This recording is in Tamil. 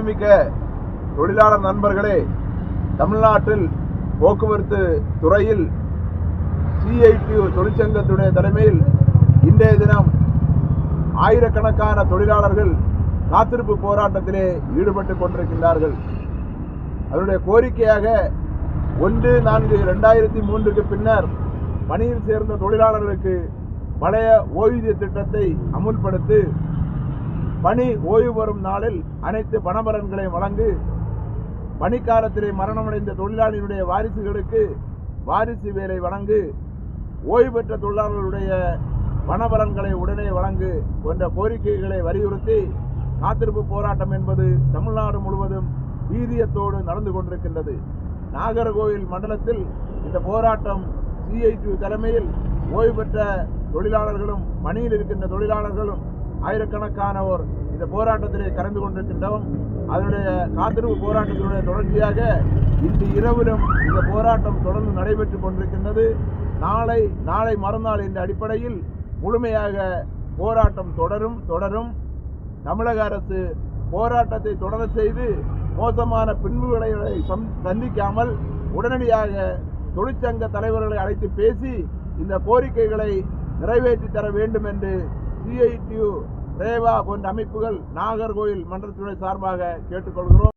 பெருமைமிக்க தொழிலாளர் நண்பர்களே தமிழ்நாட்டில் போக்குவரத்து துறையில் சிஐடியு தொழிற்சங்கத்துடைய தலைமையில் இன்றைய தினம் ஆயிரக்கணக்கான தொழிலாளர்கள் காத்திருப்பு போராட்டத்திலே ஈடுபட்டு கொண்டிருக்கின்றார்கள். அதனுடைய கோரிக்கையாக ஒன்று நான்கு ரெண்டாயிரத்தி மூன்றுக்கு பின்னர் பணியில் சேர்ந்த தொழிலாளர்களுக்கு பழைய ஓய்வூதிய திட்டத்தை அமுல்படுத்தி பணி ஓய்வு பெறும் நாளில் அனைத்து பணபலன்களை வழங்கு. பணிக்காலத்திலே மரணமடைந்த தொழிலாளியினுடைய வாரிசுகளுக்கு வாரிசு வேலை வழங்கு. ஓய்வு பெற்ற தொழிலாளர்களுடைய பணபலன்களை உடனே வழங்கு போன்ற கோரிக்கைகளை வலியுறுத்தி காத்திருப்பு போராட்டம் என்பது தமிழ்நாடு முழுவதும் வீரியத்தோடு நடந்து கொண்டிருக்கின்றது. நாகர்கோவில் மண்டலத்தில் இந்த போராட்டம் சிஐடி தலைமையில் ஓய்வு பெற்ற தொழிலாளர்களும் பணியில் இருக்கின்ற தொழிலாளர்களும் ஆயிரக்கணக்கானோர் இந்த போராட்டத்திலே கலந்து கொண்டிருக்கின்றோம். அதனுடைய காத்திருப்பு போராட்டத்தினுடைய தொடர்ச்சியாக இன்று இரவிலும் இந்த போராட்டம் தொடர்ந்து நடைபெற்றுக் கொண்டிருக்கின்றது. நாளை நாளை மறுநாள் என்ற அடிப்படையில் முழுமையாக போராட்டம் தொடரும் தொடரும். தமிழக அரசு போராட்டத்தை தொடர செய்து மோசமான பின்பு சந்- சந்திக்காமல் உடனடியாக தொழிற்சங்க தலைவர்களை அழைத்து பேசி இந்த கோரிக்கைகளை நிறைவேற்றி தர வேண்டும் என்று சிஐடியு ரேவா போன்ற அமைப்புகள் நாகர்கோயில் மன்றத்துறை சார்பாக கேட்டுக்கொள்கிறோம்.